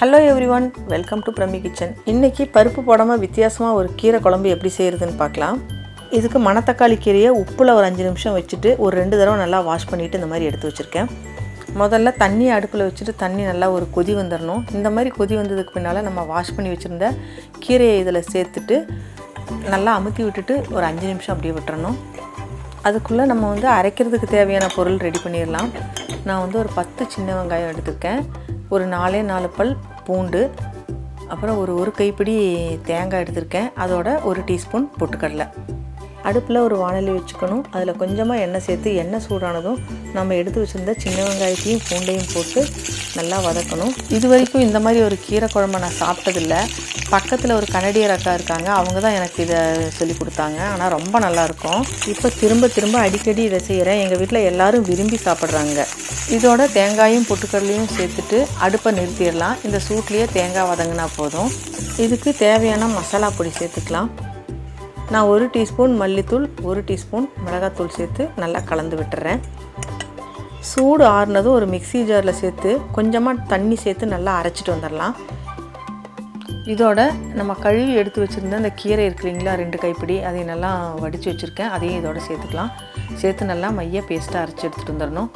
Hello everyone welcome to Prami kitchen இன்றைக்கி பருப்பு போடாமல் வித்தியாசமாக ஒரு கீரை குழம்பு எப்படி செய்கிறதுன்னு பார்க்கலாம். இதுக்கு மணத்தக்காளி கீரையை உப்பில் ஒரு அஞ்சு நிமிஷம் வச்சுட்டு ஒரு ரெண்டு தடவை நல்லா வாஷ் பண்ணிவிட்டு இந்த மாதிரி எடுத்து வச்சுருக்கேன். முதல்ல தண்ணி அடுப்பில் வச்சுட்டு தண்ணி நல்லா ஒரு கொதி வந்துடணும் இந்த மாதிரி கொதி வந்ததுக்கு பின்னால் நம்ம வாஷ் பண்ணி வச்சுருந்த கீரையை இதில் சேர்த்துட்டு நல்லா அமுத்தி விட்டுட்டு ஒரு அஞ்சு நிமிஷம் அப்படியே விட்டுறணும். அதுக்குள்ளே நம்ம வந்து அரைக்கிறதுக்கு தேவையான பொருள் ரெடி பண்ணிடலாம் நான் வந்து ஒரு பத்து சின்ன வெங்காயம் எடுத்துருக்கேன். ஒரு நாலே நாலு பல் பூண்டு அப்புறம் ஒரு ஒரு கைப்பிடி தேங்காய் எடுத்திருக்கேன். அதோட ஒரு டீஸ்பூன் பொட்டுக்கடலை. அடுப்பில் ஒரு வானலி வச்சுக்கணும். அதில் கொஞ்சமாக எண்ணெய் சேர்த்து எண்ணெய் சூடானதும் நம்ம எடுத்து வச்சுருந்த சின்ன வெங்காயத்தையும் பூண்டையும் போட்டு நல்லா வதக்கணும். இது வரைக்கும் இந்த மாதிரி ஒரு கீரை குழம்பு நான் சாப்பிட்டதில்ல. பக்கத்தில் ஒரு கனடியர் அக்கா இருக்காங்க. அவங்க தான் எனக்கு இதை சொல்லி கொடுத்தாங்க. ஆனால் ரொம்ப நல்லாயிருக்கும். இப்போ திரும்ப திரும்ப அடிக்கடி இதை செய்கிறேன். எங்கள் வீட்டில் எல்லோரும் விரும்பி சாப்பிட்றாங்க. இதோட தேங்காயும் பொட்டுக்கடலையும் சேர்த்துட்டு அடுப்பை நிறுத்திடலாம். இந்த சூட்லேயே தேங்காய் வதங்கினா போதும். இதுக்கு தேவையான மசாலா பொடி சேர்த்துக்கலாம். நான் ஒரு டீஸ்பூன் மல்லித்தூள் ஒரு டீஸ்பூன் மிளகாத்தூள் சேர்த்து நல்லா கலந்து விட்டுறேன். சூடு ஆறுனதும் ஒரு மிக்ஸி ஜாரில் சேர்த்து கொஞ்சமாக தண்ணி சேர்த்து நல்லா அரைச்சிட்டு வந்துடலாம் இதோட நம்ம கழுவி எடுத்து வச்சுருந்த அந்த கீரை இருக்கு இல்லைங்களா ரெண்டு கைப்பிடி அதை நல்லா வடித்து வச்சுருக்கேன். அதையும் இதோட சேர்த்துக்கலாம். சேர்த்து நல்லா மைய பேஸ்ட்டாக அரைச்சி எடுத்துகிட்டு வந்துடணும்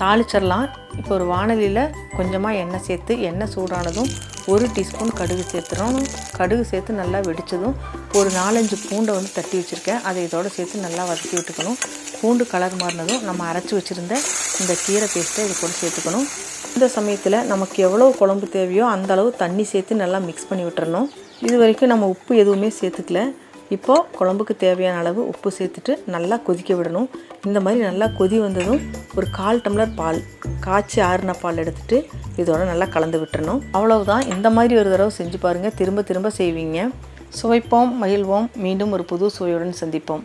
தாளிச்சிடலாம் இப்போ ஒரு வானலியில் கொஞ்சமாக எண்ணெய் சேர்த்து எண்ணெய் சூடானதும் ஒரு டீஸ்பூன் கடுகு சேர்த்துறோம். கடுகு சேர்த்து நல்லா வெடித்ததும் ஒரு நாலஞ்சு பூண்டை வந்து தட்டி வச்சுருக்கேன். அதை இதோடு சேர்த்து நல்லா வதக்கி விட்டுக்கணும். பூண்டு கலர் மாறினதும் நம்ம அரைச்சி வச்சுருந்த இந்த கீரை பேஸ்ட்டை இது கூட சேர்த்துக்கணும். இந்த சமயத்தில் நமக்கு எவ்வளோ குழம்பு தேவையோ அந்த அளவு தண்ணி சேர்த்து நல்லா மிக்ஸ் பண்ணி விட்டுறணும். இது வரைக்கும் நம்ம உப்பு எதுவுமே சேர்த்துக்கல. இப்போது குழம்புக்கு தேவையான அளவு உப்பு சேர்த்துட்டு நல்லா கொதிக்க விடணும். இந்த மாதிரி நல்லா கொதி வந்ததும் ஒரு கால் டம்ளர் பால் காய்ச்சி ஆறின பால் எடுத்துட்டு இதோட நல்லா கலந்து விட்டுறணும். அவ்வளவுதான். இந்த மாதிரி ஒரு தடவை செஞ்சு பாருங்கள் திரும்ப திரும்ப செய்வீங்க. சுவைப்போம் மகிழ்வோம். மீண்டும் ஒரு புது சுவையுடன் சந்திப்போம்.